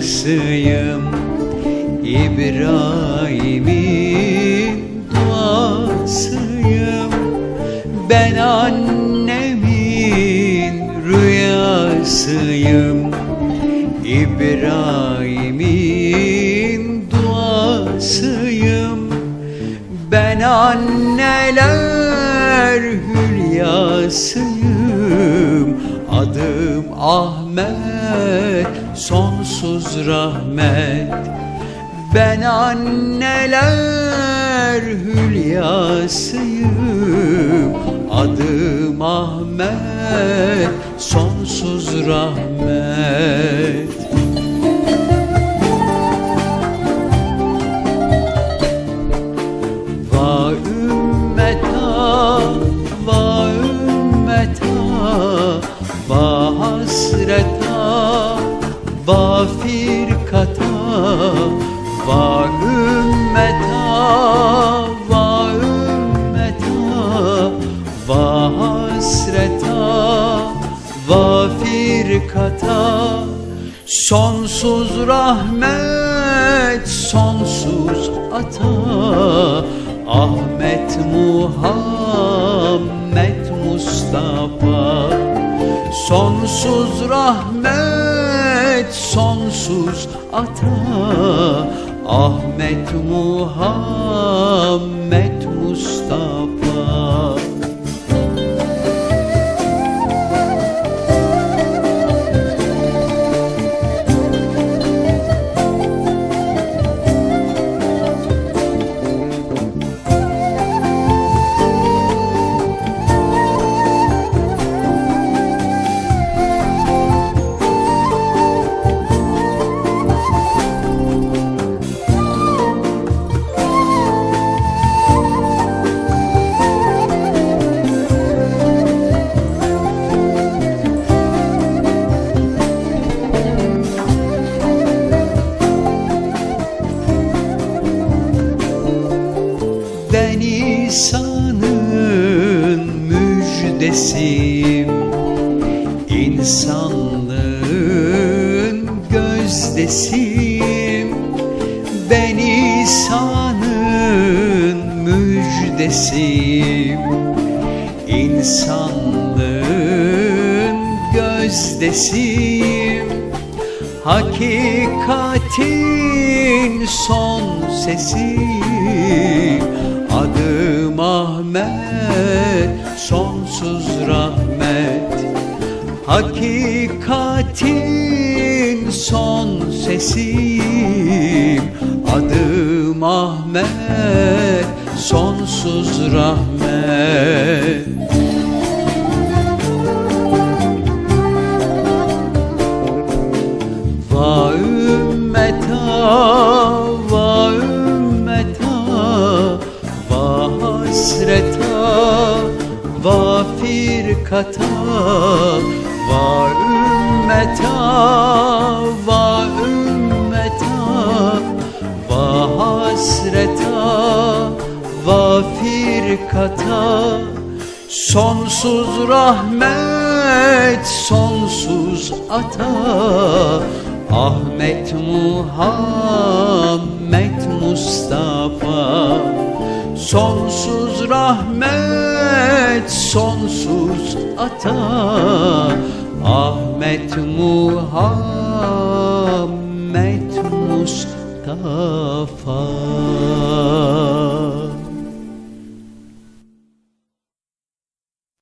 rüyasıyım İbrahim'in duasıyım. Ben annemin rüyasıyım İbrahim'in duasıyım. Ben anneler hülyasıyım Adım Ahmet sonsuz rahmet. Ben anneler hülyasıyım. Adım Ahmet sonsuz rahmet va hasreta, va firkata, va ümmeta, va ümmeta, va hasreta, va firkata. Sonsuz rahmet, sonsuz ata Ahmet Muhammed Mustafa Sonsuz rahmet, sonsuz ata. Ahmet Muhammed Mustafa Ben İsa'nın müjdesiyim. İnsanlığın gözdesiyim. Ben İsa'nın müjdesiyim. İnsanlığın gözdesiyim. Hakikatin son sesi Adım Ahmet sonsuz rahmet. Hakikatin son sesi Adım Ahmet sonsuz rahmet. Va ümmeta, firkata, va ümmeta, va ümmeta, va hasreta, va firkata. Sonsuz rahmet, sonsuz ata Ahmet Muhammed Mustafa Sonsuz rahmet, sonsuz ata. Ahmet Muhammed Mustafa